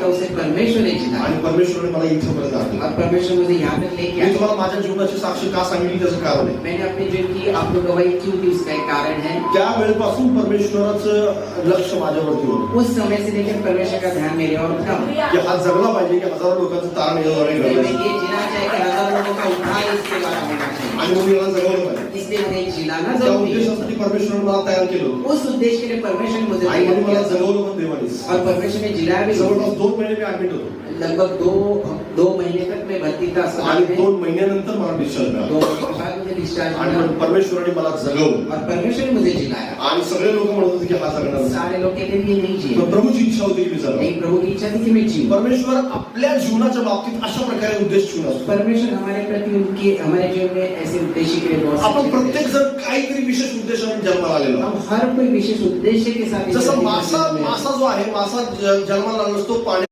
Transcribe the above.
तो उसे परमेश्वर आणि परमेश्वराने मला इथपर्यंत आणलं. परमेश्वर मुझे यहाँ तक लेके आया। तुम्हाला माझ्या जीवनाची साक्ष का सांगितली त्याचं कारण आहे? मैंने अपने जीवन की आपको गवाही क्यों दी उसका एक कारण है? त्या वेळेपासून परमेश्वराचं लक्ष माझ्यावरती होतं. उस समय से लेकर परमेश्वर का ध्यान मेरे और था। की हा जगला पाहिजे की हजारो लोकांचं तारण घडलं ये जीना चाहिए कि हज़ारों लोगों का उद्धार इसके द्वारा होना चाहिए आणि म्हणून याला जगवलं पाहिजे. इसलिए मुझे जिलाना ज़रूरी उद्देशासाठी परमेश्वराने मला तयार केलं उस उद्देश्य के लिए परमेश्वर मुझे आणि म्हणून मला जगवलं पण देवानीच और परमेश्वर ने जिलाया भी जवळपास दोन महिने मी ऍडमिट होतो लगभग दो दो महीने तक मैं भर्ती था आणि दोन महिन्यानंतर मला डिस्चार्ज दो मिळाला डिस्चार्ज आणि परमेश्वराने मला जगवलं। और परमेश्वर ने मुझे जिलाया। आणि सगळे लोक म्हणत होते की हा जगणार. सारे लोग कहते ये नहीं पण प्रभूची इच्छा होती की मी. नहीं प्रभु की इच्छा थी कि मैं जीऊं। परमेश्वर आपल्या जीवनाच्या बाबतीत अशा प्रकारे उद्देश ठेवून असतो. परमेश्वर हमारे प्रति उनके हमारे जीवन में ऐसे उद्देश्य के लिए बहुत आपण प्रत्येक जण काहीतरी विशेष उद्देशाने जन्माला आलेलो. हम हर कोई विशेष उद्देश्य के साथ जसं मासा मासा जो आहे असा ज- जन्माला नसतो पाणी